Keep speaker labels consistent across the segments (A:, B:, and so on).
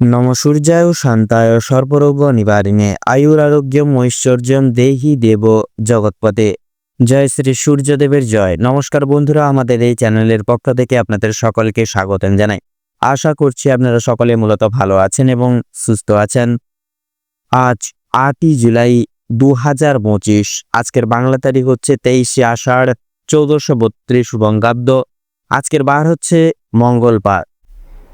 A: নম সূর্যায় শান্তায় সর্বরোগ নিবারিণে আয়ুরারোগ্যম ঐশ্বর্যম দেহি দেব জগৎপতে। জয় শ্রী সূর্যদেবের জয়। নমস্কার বন্ধুরা, আমাদের এই চ্যানেলের পক্ষ থেকে আপনাদের সকলকে স্বাগতম জানাই। আশা করছি আপনারা সকলে মূলত ভালো আছেন এবং সুস্থ আছেন। আজ আটই জুলাই দু হাজার পঁচিশ, আজকের বাংলা তারিখ হচ্ছে তেইশে আষাঢ় চৌদ্দশো বত্রিশ বঙ্গাব্দ আজকের বার হচ্ছে মঙ্গলবার।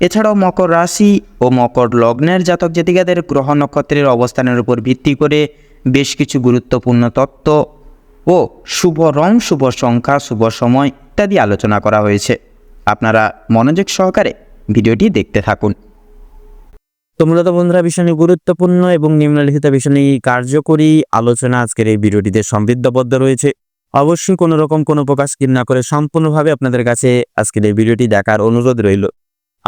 B: এছাড়াও মকর রাশি ও মকর লগ্নের জাতক জাতিকাদের গ্রহ নক্ষত্রের অবস্থানের উপর ভিত্তি করে বেশ কিছু গুরুত্বপূর্ণ তত্ত্ব ও শুভ রং, শুভ সংখ্যা, শুভ সময় ইত্যাদি আলোচনা করা হয়েছে। আপনারা মনোযোগ সহকারে ভিডিওটি দেখতে থাকুন।
A: তো মূলত বন্ধুরা ভীষণ গুরুত্বপূর্ণ এবং নিম্নলিখিত ভীষণ কার্যকরী আলোচনা আজকের এই ভিডিওটিতে সমৃদ্ধবদ্ধ রয়েছে। অবশ্যই কোনো রকম কোনো প্রকাশ না করে সম্পূর্ণভাবে আপনাদের কাছে আজকের এই ভিডিওটি দেখার অনুরোধ রইল।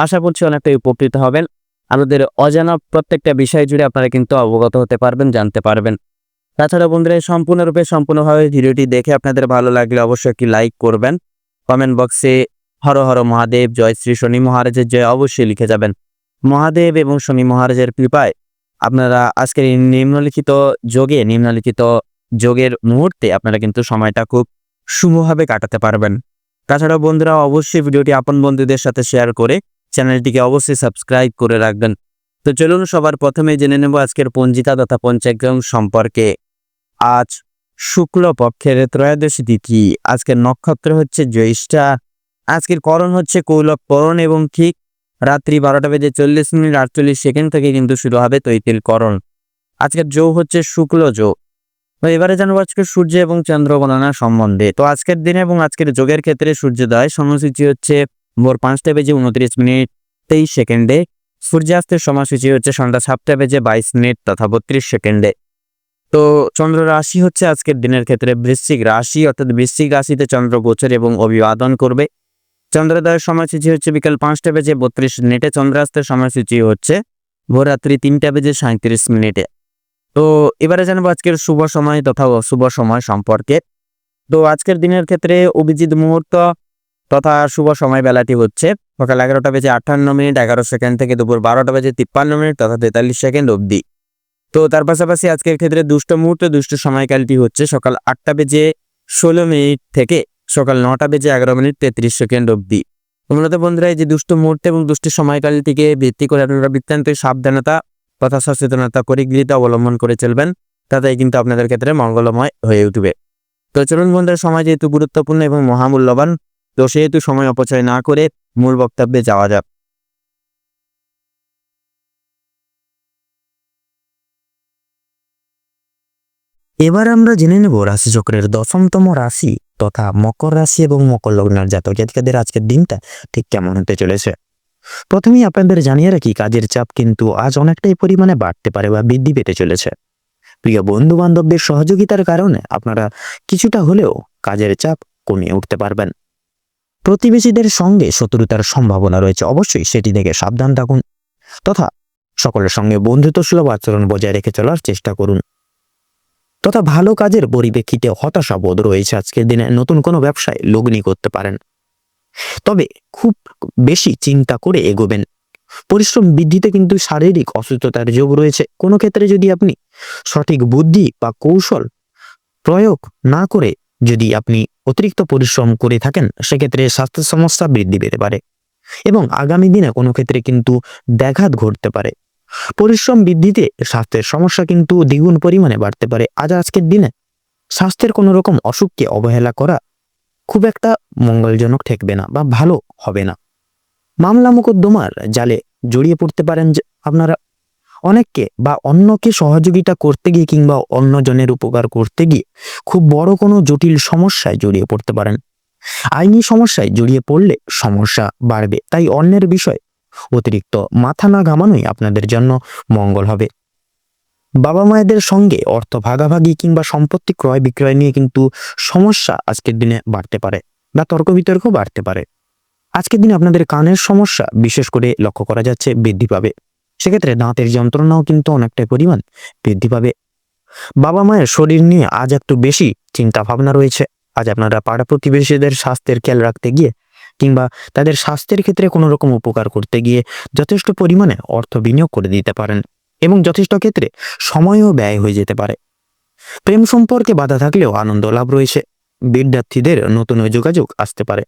A: আশা করছি অনেকটাই উপকৃত হবেন। আমাদের অজানা প্রত্যেকটা বিষয় জুড়ে আপনারা কিন্তু অবগত হতে পারবেন, জানতে পারবেন। তাছাড়া বন্ধুরা সম্পূর্ণরূপে, সম্পূর্ণভাবে ভিডিওটি দেখে আপনাদের ভালো লাগলে অবশ্যই একটি লাইক করবেন। কমেন্ট বক্সে হর হর মহাদেব, জয় শ্রী শনি মহারাজের জয় অবশ্যই লিখে যাবেন। মহাদেব এবং শনি মহারাজের কৃপায় আপনারা আজকের এই নিম্নলিখিত যোগে, নিম্নলিখিত যোগের মুহূর্তে আপনারা কিন্তু সময়টা খুব শুভভাবে কাটাতে পারবেন। তাছাড়া বন্ধুরা, অবশ্যই ভিডিওটি আপন বন্ধুদের সাথে শেয়ার করে চ্যানেলটিকে অবশ্যই সাবস্ক্রাইব করে রাখবেন। তো চলুন সবার প্রথমে জেনে নেব আজকের পঞ্জিকা তথা পঞ্চাগ্রাম সম্পর্কে। আজ শুক্ল পক্ষের ত্রয়োদশী তিথি। আজকের নক্ষত্র হচ্ছে জ্যৈষ্ঠা। আজকের করণ হচ্ছে কৌলক করণ এবং ঠিক রাত্রি বারোটা বেজে চল্লিশ মিনিট আটচল্লিশ সেকেন্ড থেকে কিন্তু শুরু হবে তৈতিল করণ। আজকের যৌ হচ্ছে শুক্ল যৌ তো এবারে জানব আজকে সূর্য এবং চন্দ্র গণনা সম্বন্ধে। তো আজকের দিনে এবং আজকের যোগের ক্ষেত্রে সূর্যোদয় সময়সূচি হচ্ছে ভোর পাঁচটা বেজে উনত্রিশ মিনিট, তেইশ সেকেন্ডে। সূর্যাস্তের সময়সূচি হচ্ছে সন্ধ্যা সাতটা বেজে বাইশ মিনিট তথা বত্রিশ সেকেন্ডে। তো চন্দ্র রাশি হচ্ছে আজকের দিনের ক্ষেত্রে বৃশ্চিক রাশি, অর্থাৎ বৃশ্চিক রাশিতে চন্দ্র গোচর এবং অভিবাদন করবে। চন্দ্রোদয়ের সময়সূচি হচ্ছে বিকাল পাঁচটা বেজে বত্রিশ মিনিটে, চন্দ্রাস্তের সময়সূচি হচ্ছে ভোররাত্রি তিনটা বেজে সাঁত্রিশ মিনিটে। তো এবারে জানব আজকের শুভ সময় তথা অশুভ সময় সম্পর্কে। তো আজকের দিনের ক্ষেত্রে অভিজিৎ মুহূর্ত তথা শুভ সময় বেলাটি হচ্ছে সকাল এগারোটা বেজে আটান্ন মিনিট, এগারো সেকেন্ড থেকে দুপুর বারোটা বেজে তিপ্পান্ন মিনিট তথা তেতাল্লিশ সেকেন্ড অবধি। তো তার পাশাপাশি আজকের ক্ষেত্রে দুষ্ট মুহূর্ত, দুষ্ট সময়কালটি হচ্ছে সকাল আটটা বেজে ষোলো মিনিট থেকে সকাল নটা বেজে এগারো মিনিট তেত্রিশ সেকেন্ড অবধি। মূলত বন্ধুরা, এই যে দুষ্ট মুহূর্ত এবং দুষ্ট সময়কালটিকে ভিত্তি করে আপনারা বৃত্তান্ত সাবধানতা তথা সচেতনতা, পরিগৃহীত অবলম্বন করে চলবেন। তাতেই কিন্তু আপনাদের ক্ষেত্রে মঙ্গলময় হয়ে উঠবে। তো চলুন বন্ধুরা, সময় যেহেতু গুরুত্বপূর্ণ এবং মহামূল্যবান তো সেহেতু সময় অপচয় না করে মূল বক্তব্যে যাওয়া যাক। এবার আমরা জেনে নেব রাশিচক্রের দশমতম রাশি তথা মকর রাশি এবং মকর লগ্নের জাতক জাতিকাদের আজকের দিনটা ঠিক কেমন হতে চলেছে। প্রথমেই আপনাদের জানিয়ে রাখি, কাজের চাপ কিন্তু আজ অনেকটাই পরিমাণে বাড়তে পারে বা বৃদ্ধি পেতে চলেছে। প্রিয় বন্ধু বান্ধবদের সহযোগিতার কারণে আপনারা কিছুটা হলেও কাজের চাপ কমিয়ে উঠতে পারবেন। প্রতিবেশীদের সঙ্গে শত্রুতার সম্ভাবনা রয়েছে। অবশ্যই সেটি থেকে সাবধান থাকুন তথা সকলের সঙ্গে বন্ধুত্বসুলভ আচরণ বজায় রেখে চলার চেষ্টা করুন। তথা ভালো কাজের পরিপ্রেক্ষিতে হতাশা বোধ রয়েছে আজকের দিনে। নতুন কোনো ব্যবসায় লগ্নি করতে পারেন। তবে খুব বেশি চিন্তা করে এগোবেন। পরিশ্রম বৃদ্ধিতে কিন্তু শারীরিক অসুস্থতার যোগ রয়েছে। কোনো ক্ষেত্রে যদি আপনি সঠিক বুদ্ধি বা কৌশল প্রয়োগ না করে যদি আপনি অতিরিক্ত পরিশ্রম করে থাকেন, সেক্ষেত্রে স্বাস্থ্য সমস্যা বৃদ্ধি পেতে পারে এবং আগামী দিনে কোনো ক্ষেত্রে কিন্তু ব্যাঘাত ঘটতে পারে। পরিশ্রম বৃদ্ধিতে স্বাস্থ্যের সমস্যা কিন্তু দ্বিগুণ পরিমাণে বাড়তে পারে। আজ আজকের দিনে স্বাস্থ্যের কোনো রকম অসুখকে অবহেলা করা খুব একটা মঙ্গলজনক ঠেকবে না বা ভালো হবে না। মামলা মোকদ্দমার জালে জড়িয়ে পড়তে পারেন আপনারা অনেককে বা অন্যকে সহযোগিতা করতে গিয়ে কিংবা অন্যজনের উপকার করতে গিয়ে খুব বড় কোনো জটিল সমস্যায় জড়িয়ে পড়তে পারেন। আইনি সমস্যায় জড়িয়ে পড়লে সমস্যা বাড়বে, তাই অন্যের বিষয় অতিরিক্ত মাথা না ঘামানোই আপনাদের জন্য মঙ্গল হবে।
C: বাবা মায়েদের সঙ্গে অর্থ ভাগাভাগি কিংবা সম্পত্তি ক্রয় বিক্রয় নিয়ে কিন্তু সমস্যা আজকের দিনে বাড়তে পারে বা তর্ক বিতর্ক বাড়তে পারে। আজকের দিনে আপনাদের কানের সমস্যা বিশেষ করে লক্ষ্য করা যাচ্ছে বৃদ্ধি পাবে। সেক্ষেত্রে দাঁতের যন্ত্রণাও কিন্তু অনেকটা পরিমাণ বৃদ্ধি পাবে। বাবা মায়ের শরীর নিয়ে আজ একটু বেশি চিন্তা ভাবনা রয়েছে। আজ আপনারা পাড়া প্রতিবেশীদের স্বাস্থ্যের খেয়াল রাখতে গিয়ে কিংবা তাদের স্বাস্থ্যের ক্ষেত্রে কোনো রকম উপকার করতে গিয়ে যথেষ্ট পরিমাণে অর্থ বিনিয়োগ করে দিতে পারেন এবং যথেষ্ট ক্ষেত্রে সময়ও ব্যয় হয়ে যেতে পারে। প্রেম সম্পর্কে বাধা থাকলেও আনন্দ লাভ রয়েছে। বিদ্যার্থীদের নতুন যোগাযোগ আসতে পারে।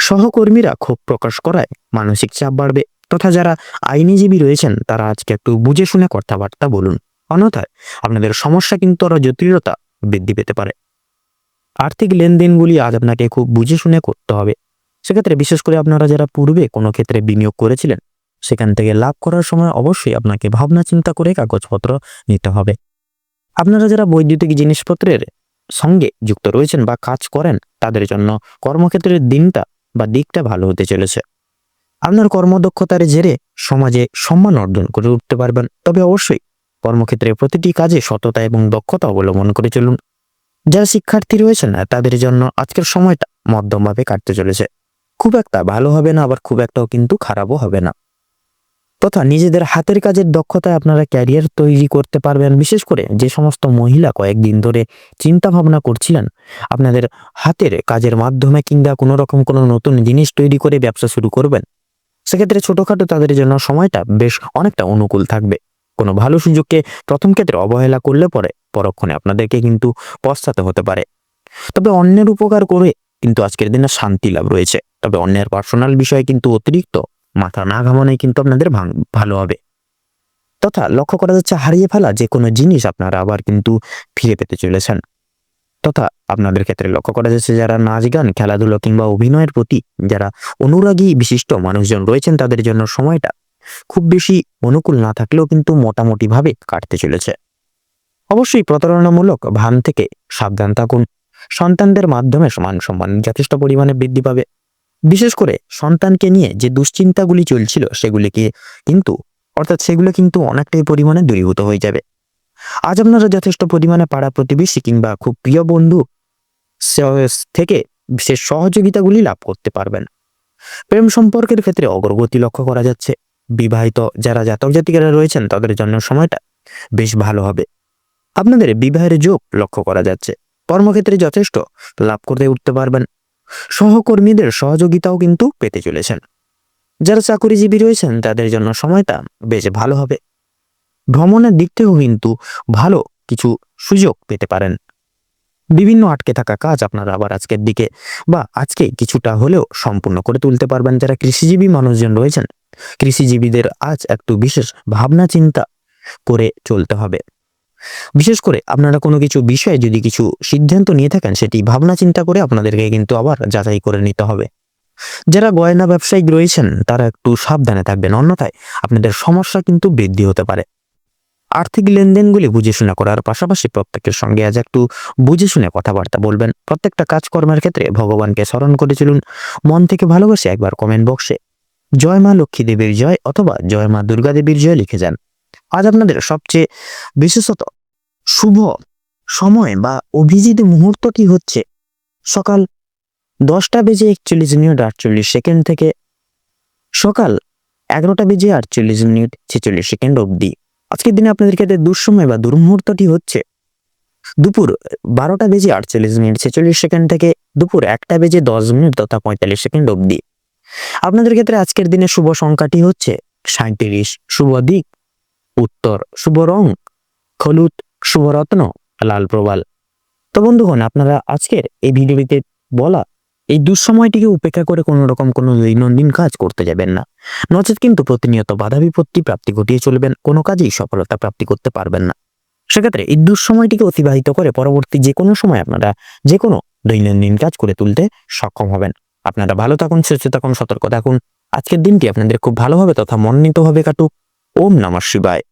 C: সহকর্মীরা ক্ষোভ প্রকাশ করায় মানসিক চাপ বাড়বে। তথা যারা আইনজীবী রয়েছেন, তারা আজকে একটু বুঝে শুনে কথাবার্তা বলুন। অন্যথায় আপনাদের সমস্যা কিন্তু আরও জটিলতা বৃদ্ধি পেতে পারে। আর্থিক লেনদেনগুলি আজ আপনাকে খুব বুঝে শুনে করতে হবে। সেক্ষেত্রে বিশেষ করে আপনারা যারা পূর্বে কোনো ক্ষেত্রে বিনিয়োগ করেছিলেন, সেখান থেকে লাভ করার সময় অবশ্যই আপনাকে ভাবনা চিন্তা করে কাগজপত্র নিতে হবে। আপনারা যারা বৈদ্যুতিক জিনিসপত্রের সঙ্গে যুক্ত রয়েছেন বা কাজ করেন, তাদের জন্য কর্মক্ষেত্রের দিনটা বা দিকটা ভালো হতে চলেছে। আপনার কর্মদক্ষতার জেরে সমাজে সম্মান অর্জন করে উঠতে পারবেন। তবে অবশ্যই কর্মক্ষেত্রে প্রতিটি কাজে সততা এবং দক্ষতা অবলম্বন করে চলুন। যারা শিক্ষার্থী রয়েছেন, তাদের জন্য আজকের সময়টা মধ্যমভাবে কাটতে চলেছে। খুব একটা ভালো হবে না, আবার খুব একটাও কিন্তু খারাপও হবে না। তথা নিজেদের হাতের কাজের দক্ষতায় আপনারা ক্যারিয়ার তৈরি করতে পারবেন। বিশেষ করে যে সমস্ত মহিলা কয়েকদিন ধরে চিন্তা ভাবনা করছিলেন, আপনাদের হাতের কাজের মাধ্যমে কিংবা কোনো রকম কোনো নতুন জিনিস তৈরি করে ব্যবসা শুরু করবেন সেক্ষেত্রে ছোটখাটো তাদের জন্য সময়টা বেশ অনেকটা অনুকূল থাকবে। কোনো ভালো সুযোগকে প্রথম ক্ষেত্রে অবহেলা করলে পরে পরক্ষণে আপনাদেরকে কিন্তু পশ্চাতে হতে পারে। তবে অন্যের উপকার করে কিন্তু আজকের দিনে শান্তি লাভ রয়েছে। তবে অন্যের পার্সোনাল বিষয়ে কিন্তু অতিরিক্ত মাথা না ঘামানোই কিন্তু আপনাদের ভালো হবে। তথা লক্ষ্য করা যাচ্ছে হারিয়ে ফেলা যে কোনো জিনিস আপনারা আবার কিন্তু ফিরে পেতে চলেছেন। তথা আপনাদের ক্ষেত্রে লক্ষ্য করা যাচ্ছে যারা নাচ গান, খেলাধুলো কিংবা অভিনয়ের প্রতি যারা অনুরাগী বিশিষ্ট মানুষজন রয়েছেন, তাদের জন্য সময়টা খুব বেশি অনুকূল না থাকলেও কিন্তু মোটামুটিভাবে কাটতে চলেছে। অবশ্যই প্রতারণামূলক ভান থেকে সাবধান থাকুন। সন্তানদের মাধ্যমে মান সম্মান যথেষ্ট পরিমাণে বৃদ্ধি পাবে। বিশেষ করে সন্তানকে নিয়ে যে দুশ্চিন্তাগুলি চলছিল, সেগুলিকে কিন্তু, অর্থাৎ সেগুলো কিন্তু অনেকটাই পরিমাণে দূরীভূত হয়ে যাবে। আজ আপনারা যথেষ্ট পরিমাণে পাড়া প্রতিবেশী কিংবা খুব প্রিয় বন্ধু থেকে বিশেষ সহযোগিতাগুলি লাভ করতে পারবেন। প্রেম সম্পর্কের ক্ষেত্রে অগ্রগতি লক্ষ্য করা যাচ্ছে। বিবাহিত যারা জাতক জাতিকারা রয়েছেন, তাদের জন্য সময়টা বেশ ভালো হবে। আপনাদের বিবাহের যোগ লক্ষ্য করা যাচ্ছে। কর্মক্ষেত্রে যথেষ্ট লাভ করতে উঠতে পারবেন। সহকর্মীদের সহযোগিতাও কিন্তু পেতে চলেছেন। যারা চাকরিজীবী রয়েছেন, তাদের জন্য সময়টা বেশ ভালো হবে। ভ্রমণের দিক থেকেও কিন্তু ভালো কিছু সুযোগ পেতে পারেন। বিভিন্ন আটকে থাকা কাজ আপনারা আবার আজকের দিকে বা আজকে কিছুটা হলেও সম্পূর্ণ করে তুলতে পারবেন যারা কৃষিজীবী মানুষজন রয়েছেন। কৃষিজীবীদের আজ একটু বিশেষ ভাবনা চিন্তা করে চলতে হবে। বিশেষ করে আপনারা কোনো কিছু বিষয়ে যদি কিছু সিদ্ধান্ত নিয়ে থাকেন, সেটি ভাবনা চিন্তা করে আপনাদেরকে কিন্তু আবার যাচাই করে নিতে হবে। যারা গয়না ব্যবসায়িক রয়েছেন, তারা একটু সাবধানে থাকবেন। অন্যথায় আপনাদের সমস্যা কিন্তু বৃদ্ধি হতে পারে। আর্থিক লেনদেনগুলি বুঝে শুনে করার পাশাপাশি প্রত্যেকের সঙ্গে আজ একটু বুঝে শুনে কথাবার্তা বলবেন। প্রত্যেকটা কাজকর্মের ক্ষেত্রে ভগবানকে স্মরণ করে চলুন। মন থেকে ভালোবাসে একবার কমেন্ট বক্সে জয় মা লক্ষ্মী দেবীর জয় অথবা জয় মা দুর্গা দেবীর জয় লিখে যান। আজ আপনাদের সবচেয়ে বিশেষত শুভ সময় বা অভিজিৎ মুহূর্তটি হচ্ছে সকাল দশটা বেজে একচল্লিশ মিনিট আটচল্লিশ সেকেন্ড থেকে সকাল এগারোটা বেজে আটচল্লিশ মিনিট ছেচল্লিশ সেকেন্ড অবধি। আজকের দিনে আপনাদের ক্ষেত্রে দুঃসময় বা দুর্মুহূর্তটি হচ্ছে, দুপুর বারোটা বেজে আটচল্লিশ মিনিট, ছেচল্লিশ সেকেন্ড থেকে দুপুর একটা বেজে দশ মিনিট তথা পঁয়তাল্লিশ সেকেন্ড অবধি। আপনাদের ক্ষেত্রে আজকের দিনে শুভ সংখ্যাটি হচ্ছে সাঁত্রিশ শুভ দিক, উত্তর, শুভ রং, হলুদ শুভরত্ন লাল প্রবাল। তো বন্ধুগণ, আপনারা আজকের এই ভিডিওটিতে বলা এই দুঃসময়টিকে উপেক্ষা করে কোনো রকম কোনো দৈনন্দিন কাজ করতে যাবেন না। নচেত কিন্তু প্রতিনিয়ত বাধা বিপত্তি প্রাপ্তি ঘটিয়ে চলবেন, কোনো কাজেই সফলতা প্রাপ্তি করতে পারবেন না। সেক্ষেত্রে এই দুঃসময়টিকে অতিবাহিত করে পরবর্তী যে কোনো সময় আপনারা যে কোনো দৈনন্দিন কাজ করে তুলতে সক্ষম হবেন। আপনারা ভালো থাকুন, সুস্থ থাকুন, সতর্ক থাকুন। আজকের দিনটি আপনাদের খুব ভালোভাবে তথা মনোনীতভাবে কাটুক। ওম নমঃ শিবায়।